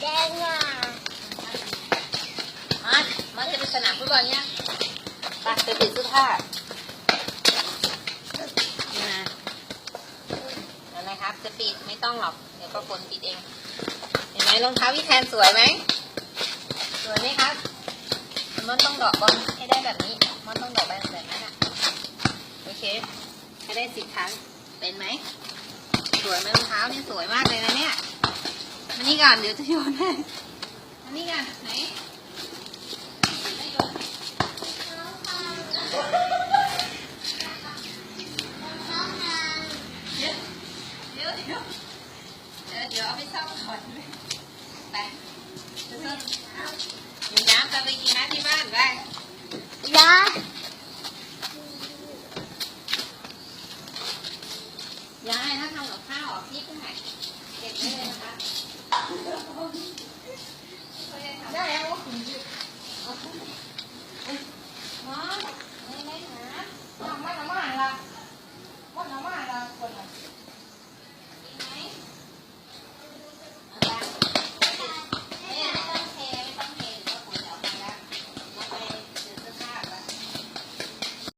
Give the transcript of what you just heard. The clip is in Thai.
แดงอะมามาจะไปสนามฟุตบอลเนี่ยไปไปเปลี่ยนเสื้อผ้ามาอะไรครับ จะปิดไม่ต้องหรอก เดี๋ยวก็ฝนปิดเอง เห็นไหมรองเท้าพี่แทนสวยไหม สวยไหมครับ มันต้องดอกบอลให้ได้แบบนี้ มันต้องดอกบแบบนั้นอะ โอเค ให้ได้สิบครั้ง เป็นไหม สวยไหมรองเท้านี่สวยมาก มานี่ก่อนเดี๋ยวจะโยนให้มานี่ก่อนไหนไม่นเดี๋ยวเดี๋ยวเดี๋ยวเดี๋ยวเดี๋ยวเอาไปซ่อมก่อนไปไปซ่อมอยู่น้ำจะไปกินน้ำที่บ้านไปยาย้ายถ้าทำกับข้าวอะพี่ก็หายเก็บไว้เลย